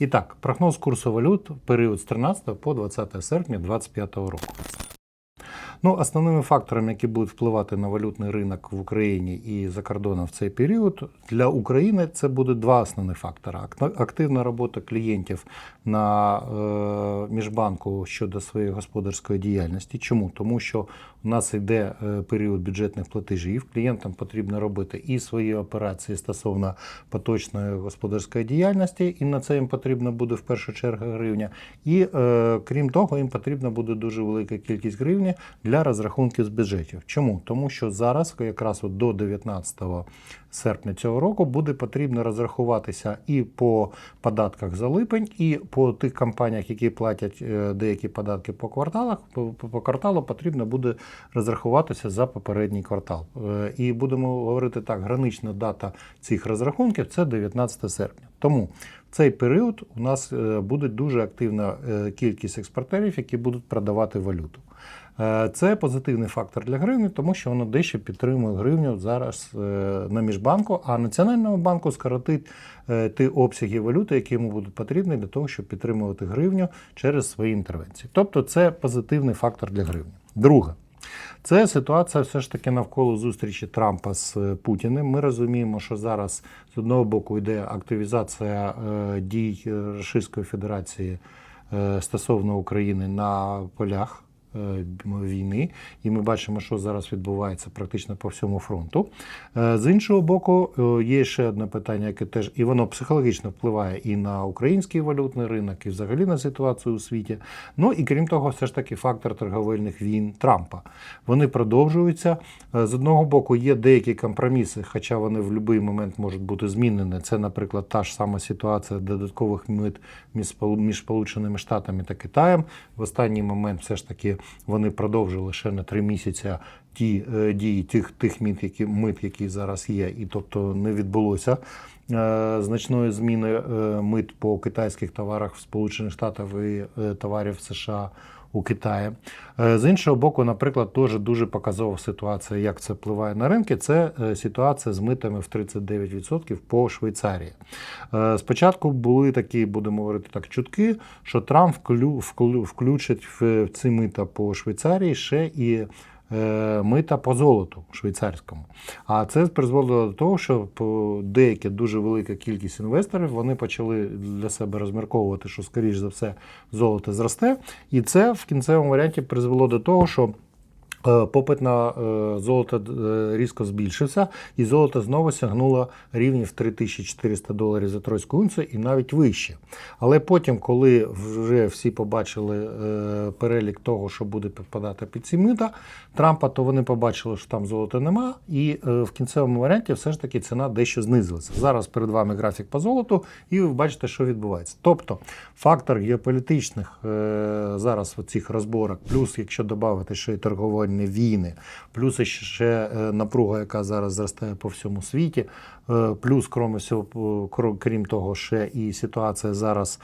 І так, прогноз курсу валют період з 13 по 20 серпня 2025 року. Ну, основними факторами, які будуть впливати на валютний ринок в Україні і за кордоном в цей період, для України це буде два основні фактори: активна робота клієнтів на е, міжбанку щодо своєї господарської діяльності. Чому? Тому що у нас йде е, період бюджетних платежів. Клієнтам потрібно робити і свої операції стосовно поточної господарської діяльності, і на це їм потрібно буде в першу чергу гривня. І е, крім того, їм потрібна буде дуже велика кількість гривні для розрахунків з бюджетів. Чому? Тому що зараз, якраз от до 19 серпня цього року, буде потрібно розрахуватися і по податках за липень, і по тих компаніях, які платять е, деякі податки по кварталах. По, кварталу потрібно буде розрахуватися за попередній квартал. Е, І будемо говорити так: гранична дата цих розрахунків це 19 серпня. Тому в цей період у нас е, буде дуже активна кількість експортерів, які будуть продавати валюту. Е, Це позитивний фактор для гривні, тому що воно дещо підтримує гривню зараз е, на міжбанку, а Національному банку скоротить е, ті обсяги валюти, які йому будуть потрібні для того, щоб підтримувати гривню через свої інтервенції. Тобто це позитивний фактор для гривні. Друге. Це ситуація все ж таки навколо зустрічі Трампа з Путіним. Ми розуміємо, що зараз з одного боку йде активізація дій Російської Федерації стосовно України на полях. Е, Війни, і ми бачимо, що зараз відбувається практично по всьому фронту. Е, З іншого боку, е, є ще одне питання, яке теж і воно психологічно впливає і на український валютний ринок, і взагалі на ситуацію у світі. Ну і крім того, все ж таки фактор торговельних війн Трампа. Вони продовжуються. З одного боку, є деякі компроміси, хоча вони в будь-який момент можуть бути змінені. Це, наприклад, та ж сама ситуація додаткових мит між Сполученими Штатами та Китаєм. В останній момент все ж таки вони продовжили ще на три місяці ті е, дії тих тих мит, які мит, які зараз є, і тобто не відбулося. е, Значної зміни е, мит по китайських товарах в Сполучених Штатах і товарів США у Китаї. Е, З іншого боку, наприклад, теж дуже показова ситуація, як це впливає на ринки. Це е, ситуація з митами в 39% по Швейцарії. Е, Спочатку були такі, будемо говорити так, чутки, що Трамп вклю, вклю- включить в ці мита по Швейцарії ще і мита по золоту швейцарському. А це призвело до того, що деяка дуже велика кількість інвесторів вони почали для себе розмірковувати, що скоріш за все золото зросте. І це в кінцевому варіанті призвело до того, що Е, Попит на е, золото е, різко збільшився, і золото знову сягнуло рівнів 3400 доларів за тройську унцію і навіть вище. Але потім, коли вже всі побачили е, перелік того, що буде підпадати під ці мита Трампа, то вони побачили, що там золота нема, і е, в кінцевому варіанті все ж таки ціна дещо знизилася. Зараз перед вами графік по золоту, і ви бачите, що відбувається. Тобто фактор геополітичних е, зараз цих розборок, плюс, якщо додати ще й торговельні війни, плюс ще е, напруга, яка зараз зростає по всьому світі, е, плюс, крім всього, е, крім того, ще і ситуація зараз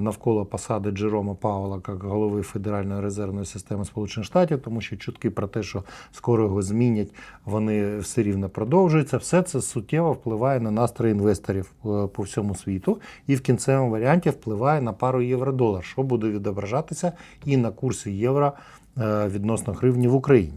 навколо посади Джерома Пауела як голови Федеральної резервної системи Сполучених Штатів, тому що чутки про те, що скоро його змінять, вони все рівно продовжуються. Все це суттєво впливає на настрої інвесторів по всьому світу, і в кінцевому варіанті впливає на пару євро-долар, що буде відображатися і на курсі євро відносно гривні в Україні.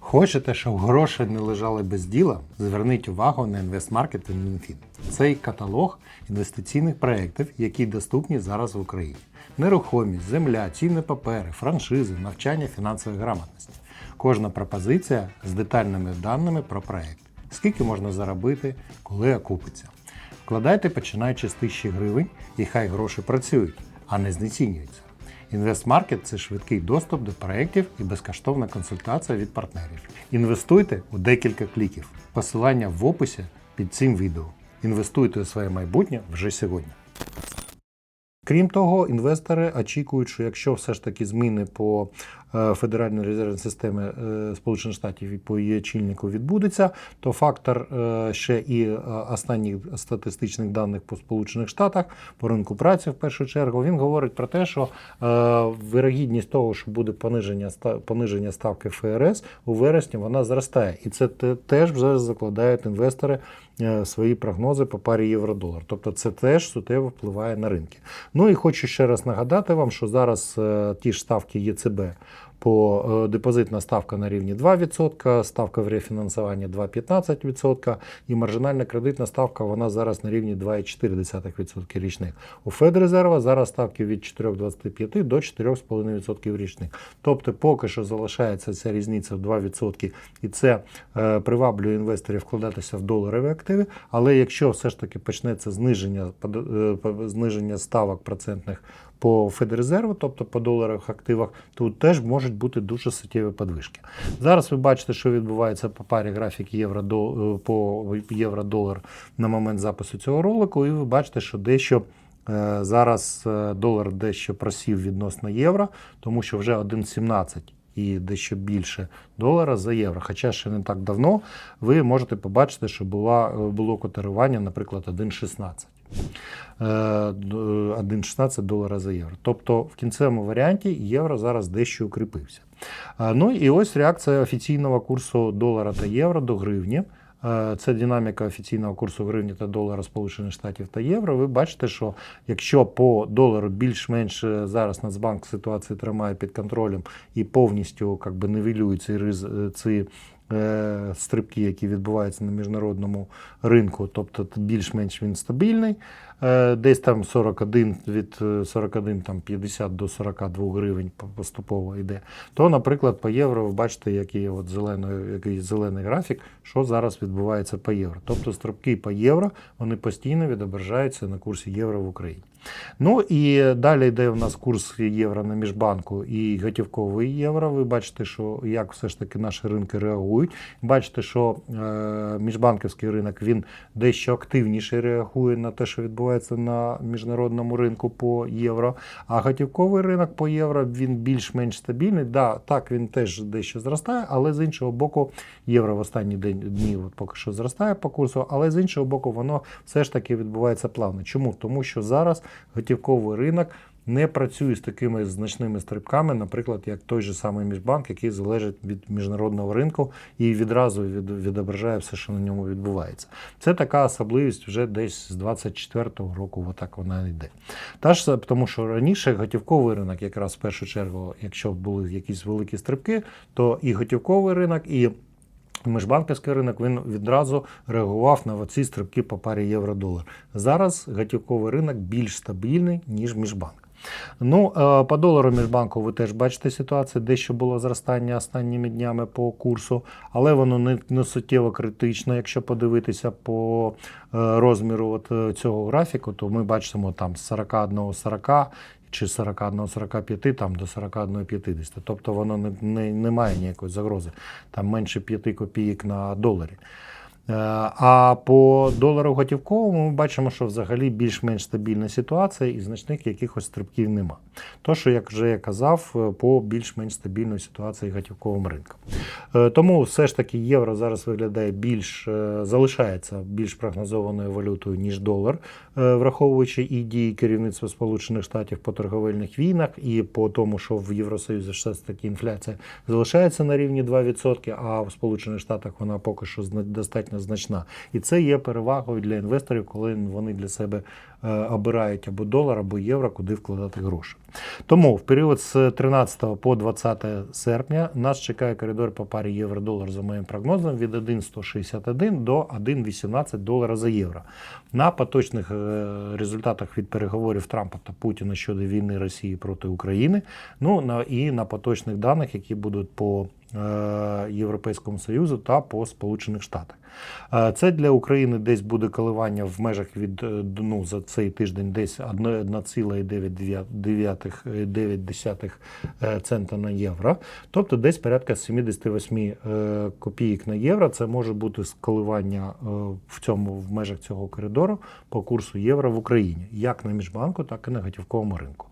Хочете, щоб гроші не лежали без діла? Зверніть увагу на інвестмаркет і Мінфін. Цей каталог інвестиційних проєктів, які доступні зараз в Україні. Нерухомість, земля, цінні папери, франшизи, навчання фінансової грамотності. Кожна пропозиція з детальними даними про проєкт. Скільки можна заробити, коли окупиться. Вкладайте починаючи з 1000 гривень, і хай гроші працюють, а не знецінюються. Інвестмаркет це швидкий доступ до проєктів і безкоштовна консультація від партнерів. Інвестуйте у декілька кліків. Посилання в описі під цим відео. Інвестуйте у своє майбутнє вже сьогодні. Крім того, інвестори очікують, що якщо все ж таки зміни по е, Федеральної резервної системи е, Сполучених Штатів і по її очільнику відбудеться, то фактор е, ще і останніх статистичних даних по Сполучених Штатах, по ринку праці в першу чергу, він говорить про те, що вирогідність того, що буде пониження пониження ставки ФРС у вересні, вона зростає, і це теж вже закладають інвестори свої прогнози по парі євро-долар. Тобто це теж суттєво впливає на ринки. Ну і хочу ще раз нагадати вам, що зараз е, ті ж ставки ЄЦБ по е, депозитна ставка на рівні 2%, ставка в рефінансуванні 2,15% і маржинальна кредитна ставка вона зараз на рівні 2,4% річних. У Федрезерва зараз ставки від 4,25 до 4,5% річних. Тобто поки що залишається ця різниця в 2% і це е, приваблює інвесторів вкладатися в доларові активи. Але якщо все ж таки почнеться зниження, е, зниження ставок процентних по Федрезерву, тобто по доларових активах, тут теж можуть бути дуже суттєві подвижки. Зараз ви бачите, що відбувається по парі графік євро до по євро-долар на момент запису цього ролику, і ви бачите, що дещо. е, Зараз е, долар дещо просів відносно євро, тому що вже 1,17 і дещо більше долара за євро. Хоча ще не так давно ви можете побачити, що була, е, було котирування, наприклад, 1,16. Е, д- 1,16 долара за євро. Тобто в кінцевому варіанті євро зараз дещо укріпився. Е, Ну і ось реакція офіційного курсу долара та євро до гривні. Е, Це динаміка офіційного курсу гривні та долара Сполучених Штатів та євро. Ви бачите, що якщо по долару більш-менш е, зараз Нацбанк ситуацію тримає під контролем і повністю как би, нивелює ці, риз- е, ці е, стрибки, які відбуваються на міжнародному ринку, тобто більш-менш він стабільний. Е, Десь там 41 від е, 41 там 50 до 42 гривень поступово йде. То, наприклад, по євро ви бачите, який от зелений, який зелений графік, що зараз відбувається по євро. Тобто стрибки по євро вони постійно відображаються на курсі євро в Україні. Ну і далі йде в нас курс євро на міжбанку і готівковий євро. Ви бачите, що як все ж таки наші ринки реагують. Бачите, що е, міжбанківський ринок він дещо активніше реагує на те, що відбувається на міжнародному ринку по євро. А готівковий ринок по євро він більш-менш стабільний. Да, так він теж дещо зростає, але з іншого боку, євро в останні день дні от поки що зростає по курсу, але з іншого боку, воно все ж таки відбувається плавно. Чому? Тому що зараз готівковий ринок не працює з такими значними стрибками, наприклад, як той же самий міжбанк, який залежить від міжнародного ринку і відразу від, відображає все, що на ньому відбувається. Це така особливість вже десь з 24-го року, отак вона йде. Та ж тому, що раніше готівковий ринок, якраз в першу чергу, якщо були якісь великі стрибки, то і готівковий ринок, і Міжбанківський ринок він відразу реагував на ці стрибки по парі євро-долар. Зараз готівковий ринок більш стабільний, ніж міжбанк. Ну, е, по долару міжбанку ви теж бачите ситуацію, дещо було зростання останніми днями по курсу, але воно не, не суттєво критично. Якщо подивитися по е, розміру от е, цього графіку, то ми бачимо там з 41-40 чи 41-45 там до 41-50. Тобто воно не, не, не має ніякої загрози. Там менше 5 копійок на доларі. Е, А по долару готівковому ми бачимо, що взагалі більш-менш стабільна ситуація і значних якихось стрибків нема. То, що, як вже я казав, е, по більш-менш стабільної ситуації готівковим ринком. Е, Тому все ж таки євро зараз виглядає більш залишається більш прогнозованою валютою, ніж долар, враховуючи і дії керівництва Сполучених Штатів по торговельних війнах, і по тому, що в Євросоюзі все ж таки інфляція залишається на рівні 2%, а в Сполучених Штатах вона поки що достатньо значна. І це є перевагою для інвесторів, коли вони для себе обирають або долар, або євро, куди вкладати гроші. Тому в період з 13 по 20 серпня нас чекає коридор по парі євро-долар за моїм прогнозом від 1,161 до 1,18 долара за євро. На поточних е, результатах від переговорів Трампа та Путіна щодо війни Росії проти України. Ну і на поточних даних, які будуть по е, Європейському Союзу та по Сполучених Штатах. Е, Це для України десь буде коливання в межах від е, ну, за цей тиждень десь 1,9 е, цента на євро, тобто десь порядка 78 е, копійок на євро. Це може бути коливання е, в цьому в межах цього коридору по курсу євро в Україні, як на міжбанку, так і на готівковому ринку.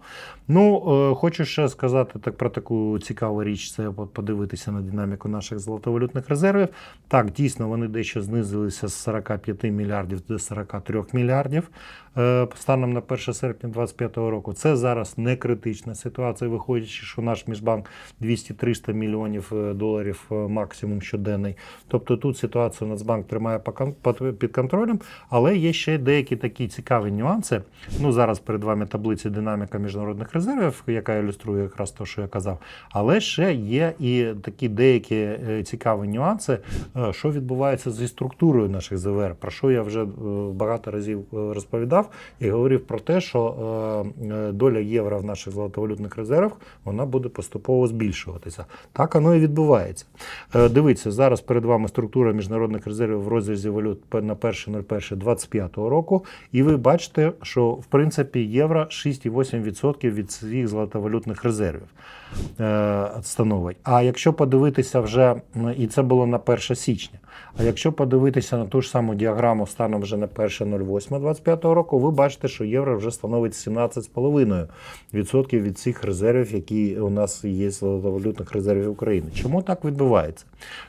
Ну, хочу ще сказати так про таку цікаву річ, це подивитися на динаміку наших золотовалютних резервів. Так, дійсно, вони дещо знизилися з 45 мільярдів до 43 мільярдів станом на 1 серпня 2025 року. Це зараз не критична ситуація, виходячи, що наш міжбанк 200-300 мільйонів е, доларів е, максимум щоденний. Тобто тут ситуацію Нацбанк тримає під- контролем, але є ще деякі такі цікаві нюанси. Ну зараз перед вами таблиця динаміка міжнародних резервів, яка ілюструє якраз те, що я казав. Але ще є і такі деякі е, цікаві нюанси, що відбувається зі структурою наших ЗВР, про що я вже багато разів розповідав і говорив про те, що е, е, доля євро в наших золотовалютних резервах вона буде поступово збільшуватися. Так воно і відбувається. Е, Дивіться, зараз перед вами структура міжнародних резервів в розрізі валют на 1.01.25 року, і ви бачите, що в принципі євро 6,8% від своїх золотовалютних резервів становить. А якщо подивитися вже, і це було на 1 січня. А якщо подивитися на ту ж саму діаграму станом вже на 1.08.25 року, ви бачите, що євро вже становить 17,5% від цих резервів, які у нас є з золотовалютних резервів України. Чому так відбувається?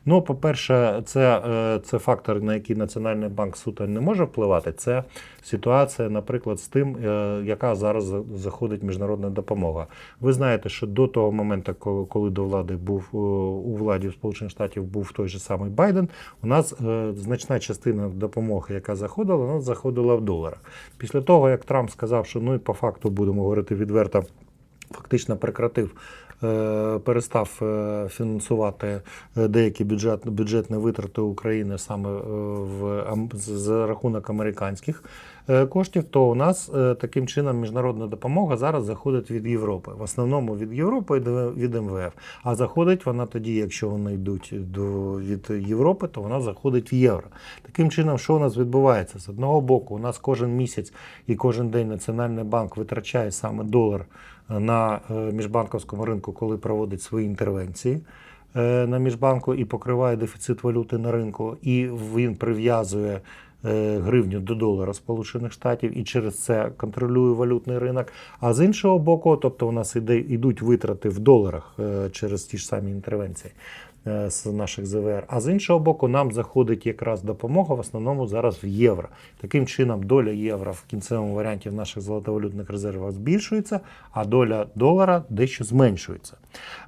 Ну, по-перше, це, е, це фактор, на який Національний банк суто не може впливати. Це ситуація, наприклад, з тим, е, яка зараз заходить міжнародна допомога. Ви знаєте, що до того моменту, коли- до влади був е, у владі Сполучених Штатів був той же самий Байден, у нас е, значна частина допомоги, яка заходила, вона заходила в доларах. Після того, як Трамп сказав, що ну і по факту будемо говорити відверто, фактично прекратив. Е, Перестав е, фінансувати е, деякі бюджет, бюджетні витрати України саме в за рахунок американських коштів, то у нас таким чином міжнародна допомога зараз заходить від Європи. В основному від Європи і від МВФ. А заходить вона тоді, якщо вони йдуть до від Європи, то вона заходить в євро. Таким чином, що у нас відбувається? З одного боку, у нас кожен місяць і кожен день Національний банк витрачає саме долар на е, міжбанковському ринку, коли проводить свої інтервенції е, на міжбанку і покриває дефіцит валюти на ринку, і він прив'язує е, гривню до долара Сполучених Штатів і через це контролює валютний ринок. А з іншого боку, тобто у нас іде, йдуть витрати в доларах через ті ж самі інтервенції з наших ЗВР. А з іншого боку, нам заходить якраз допомога в основному зараз в євро. Таким чином, доля євро в кінцевому варіанті в наших золотовалютних резервах збільшується, а доля долара дещо зменшується.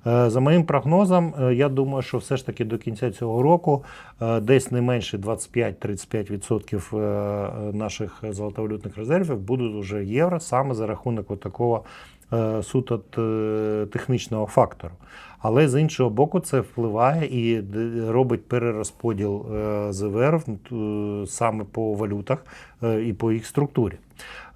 Е, За моїм прогнозом, е, я думаю, що все ж таки до кінця цього року е, десь не менше 25-35% е, наших золотовалютних резервів будуть уже євро саме за рахунок такого е, суто технічного фактору. Але з іншого боку, це впливає і робить перерозподіл е, ЗВР е, саме по валютах е, і по їх структурі.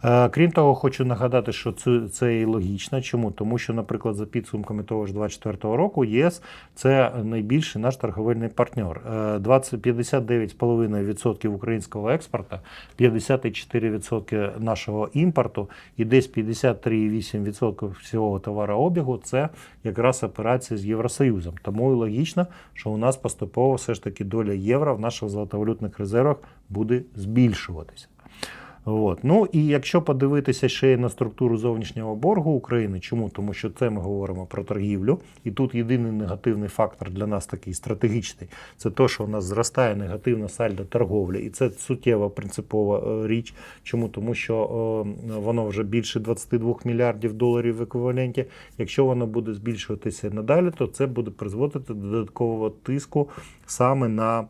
Е, Крім того, хочу нагадати, що це, і логічно. Чому? Тому що, наприклад, за підсумками того ж 2024 року, ЄС це найбільший наш торговельний партнер. Е, 20 59,5% українського експорту, 54% нашого імпорту і десь 53,8% всього товарообігу це якраз операція з Євросоюзом. Тому і логічно, що у нас поступово все ж таки доля євро в наших золотовалютних резервах буде збільшуватися. От. Ну і якщо подивитися ще на структуру зовнішнього боргу України, чому? Тому що це ми говоримо про торгівлю, і тут єдиний негативний фактор для нас такий стратегічний це те, що у нас зростає негативна сальдо торговлі, і це суттєва принципова е, річ. Чому? Тому що е, воно вже більше 22 мільярдів доларів в еквіваленті. Якщо воно буде збільшуватися надалі, то це буде призводити до додаткового тиску саме на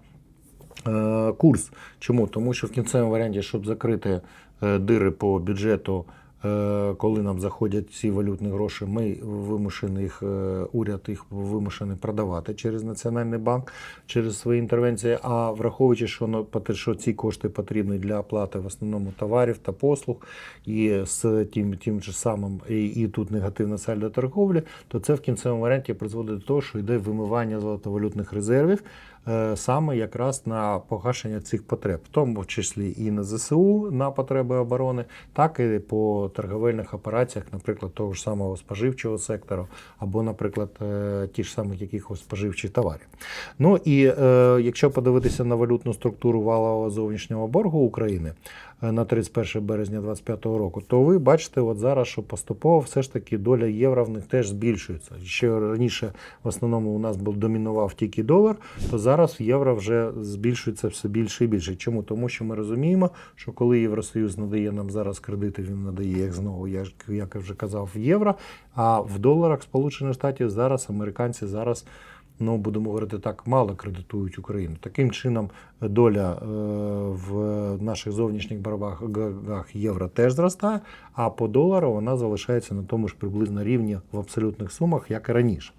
курс. Чому? Тому що в кінцевому варіанті, щоб закрити е, дири по бюджету, е, коли нам заходять ці валютні гроші, ми вимушені їх, е, уряд їх вимушений продавати через Національний банк, через свої інтервенції. А враховуючи, що, ну, що ці кошти потрібні для оплати в основному товарів та послуг, і з тим, тим же самим, і, і тут негативна сальдо торговлі, то це в кінцевому варіанті призводить до того, що йде вимивання золотовалютних резервів е, саме якраз на погашення цих потреб, в тому числі і на ЗСУ на потреби оборони, так і по торговельних операціях, наприклад, того ж самого споживчого сектору, або, наприклад, е, ті ж самих якихось споживчих товарів. Ну і е, якщо подивитися на валютну структуру валового зовнішнього боргу України е, на 31 березня 2025 року, то ви бачите, от зараз, що поступово все ж таки доля євро в них теж збільшується. Ще раніше в основному у нас був домінував тільки долар, то зараз євро вже збільшується все більше і більше. Чому? Тому що ми розуміємо, що коли Євросоюз надає нам зараз кредити, він надає як знову, як я вже казав, в євро. А в доларах Сполучених Штатів зараз американці зараз. Ну, будемо говорити так, мало кредитують Україну. Таким чином, доля е, в наших зовнішніх боргах євро теж зростає, а по долару вона залишається на тому ж приблизно рівні в абсолютних сумах, як і раніше.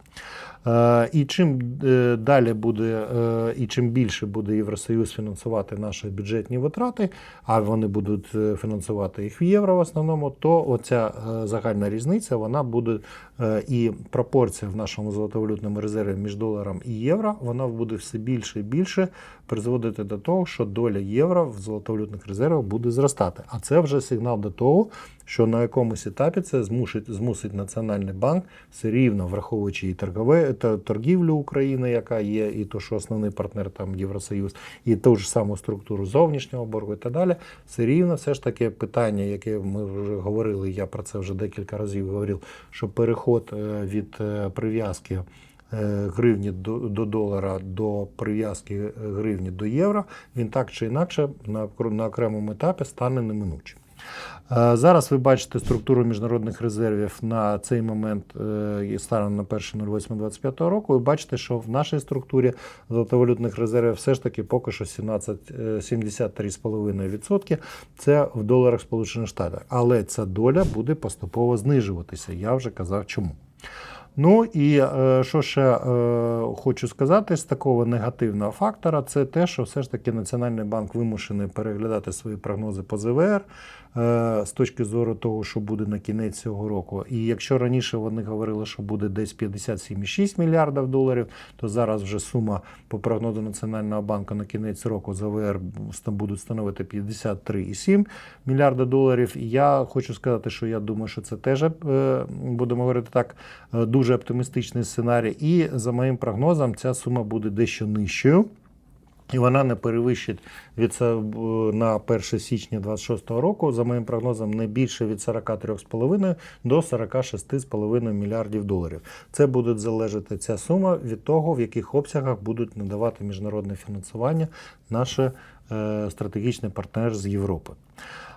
Е, І чим е, далі буде, е, і чим більше буде Євросоюз фінансувати наші бюджетні витрати, а вони будуть фінансувати їх в євро в основному, то оця загальна різниця вона буде і пропорція в нашому золотовалютному резерві між доларом і євро, вона буде все більше і більше призводити до того, що доля євро в золотовалютних резервах буде зростати. А це вже сигнал до того, що на якомусь етапі це змусить, змусить Національний банк все рівно, враховуючи і торгове торгівлю України, яка є, і то, що основний партнер там Євросоюз, і ту ж саму структуру зовнішнього боргу і так далі, все рівно все ж таки питання, яке ми вже говорили, я про це вже декілька разів говорив, що переход е, від е, прив'язки. е, Гривні до, до долара до прив'язки гривні до євро, він так чи інакше на, на окремому етапі стане неминучим. Е, Зараз ви бачите структуру міжнародних резервів на цей момент е, і станом на 1.08.25 року. Ви бачите, що в нашій структурі золотовалютних резервів все ж таки поки що 17, е, 73,5% це в доларах Сполучених Штатів. Але ця доля буде поступово знижуватися. Я вже казав чому. Ну і що ще хочу сказати з такого негативного фактора, це те, що все ж таки Національний банк вимушений переглядати свої прогнози по ЗВР з точки зору того, що буде на кінець цього року. І якщо раніше вони говорили, що буде десь 57,6 мільярдів доларів, то зараз вже сума по прогнозу Національного банку на кінець року ЗВР будуть становити 53,7 мільярда доларів. І я хочу сказати, що я думаю, що це теж е, будемо говорити так, е, дуже оптимістичний сценарій. І за моїм прогнозом, ця сума буде дещо нижчою. І вона не перевищить від це, е, на 1 січня 26 року, за моїм прогнозом, не більше від 43,5 до 46,5 мільярдів доларів. Це буде залежати ця сума від того, в яких обсягах будуть надавати міжнародне фінансування наші е, стратегічні партнер з Європи.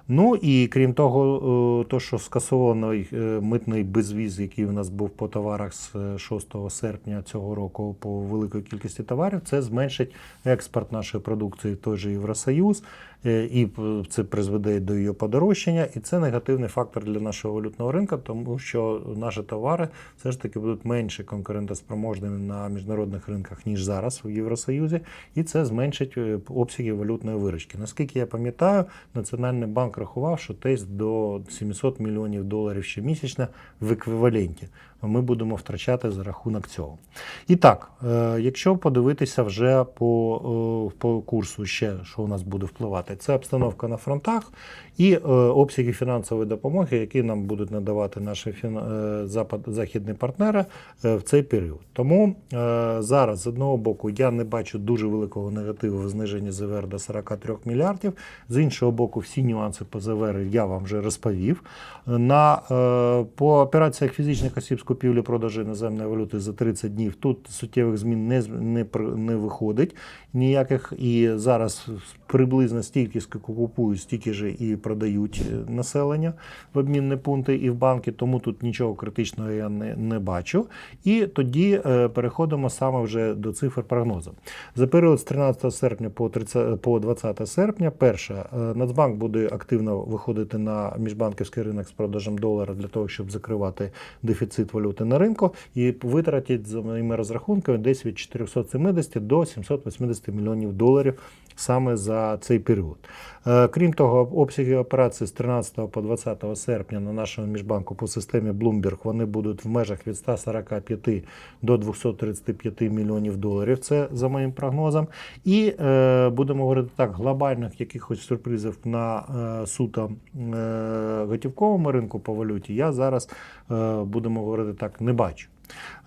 Ну і крім того, е, то, що скасовано е, митний безвіз, який у нас був по товарах з е, 6 серпня цього року по великій кількості товарів, це зменшить експорт нашої продукції в той же Євросоюз, е, і це призведе до її подорожчання, і це негативний фактор для нашого валютного ринку, тому що наші товари все ж таки будуть менше конкурентоспроможними на міжнародних ринках, ніж зараз в Євросоюзі, і це зменшить е, обсяги валютної виручки. Наскільки я пам'ятаю, Національний банк рахував, що десь до 700 мільйонів доларів щомісячно в еквіваленті ми будемо втрачати за рахунок цього. І так, е, якщо подивитися вже по, е, по курсу, ще що у нас буде впливати, це обстановка на фронтах і е, обсяги фінансової допомоги, які нам будуть надавати наші фін... запад... західні партнери в цей період. Тому зараз з одного боку я не бачу дуже великого негативу в зниженні ЗВР до 43 мільярдів. З іншого боку, всі нюанси по ЗВР я вам вже розповів. На, по операціях фізичних осіб з купівлі продажу іноземної валюти за 30 днів тут суттєвих змін не, не, не виходить ніяких. І зараз приблизно стільки скільки купують, стільки ж і продають е, населення в обмінні пункти і в банки, тому тут нічого критичного я не, не бачу. І тоді е, переходимо саме вже до цифр прогнозу. За період з 13 серпня по 30, по 20 серпня, перше, е, Нацбанк буде активно виходити на міжбанківський ринок з продажем долара для того, щоб закривати дефіцит валюти на ринку, і витратить за моїми розрахунками десь від 470 до 780 мільйонів доларів саме за цей період. Е, Крім того, обсяги операцій з 13 по 20 серпня на нашому міжбанку по системі Bloomberg вони будуть в межах від 145 до 235 мільйонів доларів. Це за моїм прогнозом. І е, будемо говорити так, глобальних якихось сюрпризів на е, суто готівковому ринку по валюті я зараз будемо говорити так, не бачу.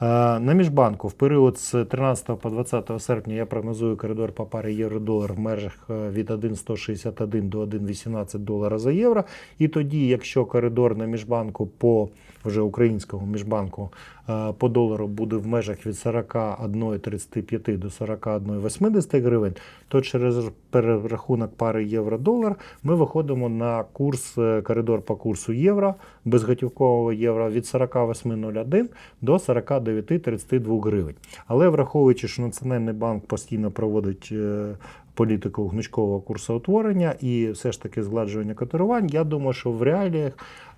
Е, На міжбанку в період з 13 по 20 серпня я прогнозую коридор по парі євро-долар в межах е, від 1,161 до 1,18 долара за євро. І тоді, якщо коридор на міжбанку по вже українському міжбанку е, по долару буде в межах від 41,35 до 41,80 гривень, то через перерахунок пари євро-долар ми виходимо на курс е, коридор по курсу євро безготівкового євро від 48,01 до 49,32 гривень. Але враховуючи, що Національний банк постійно проводить е, політику гнучкового курсоутворення і все ж таки згладжування котирувань, я думаю, що в реаліях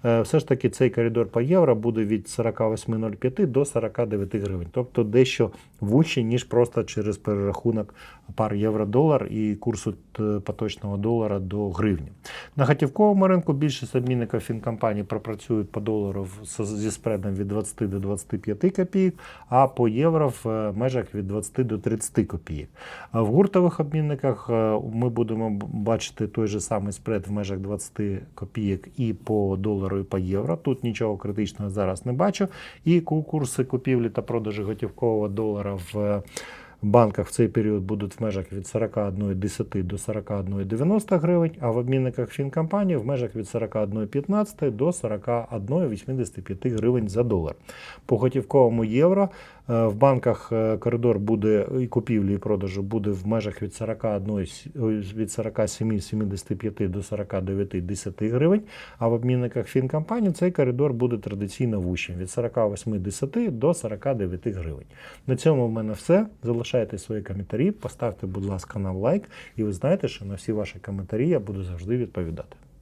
е, все ж таки цей коридор по євро буде від 48,05 до 49 гривень, тобто дещо вужче, ніж просто через перерахунок пар євро-долар і курсу е, поточного долара до гривні. На готівковому ринку більшість обмінників фінкомпаній пропрацюють по долару зі спредом від 20 до 25 копійок, а по євро в е, межах від 20 до 30 копійок. В гуртових обмінниках е, ми будемо бачити той же самий спред в межах 20 копійок і по долару, і по євро. Тут нічого критичного зараз не бачу. І курси купівлі та продажу готівкового долара в банках в цей період будуть в межах від 41,10 до 41,90 гривень, а в обмінниках фінкомпанії в межах від 41,15 до 41,85 гривень за долар. по готівковому євро. Е, В банках е, коридор буде і купівлі, і продажу буде в межах від 41, с- ой, від 47,75 до 49,10 гривень, а в обмінниках фінкомпаній цей коридор буде традиційно вущим від 48,10 до 49 гривень. На цьому в мене все. Залишайте свої коментарі, поставте, будь ласка, нам лайк, і ви знаєте, що на всі ваші коментарі я буду завжди відповідати.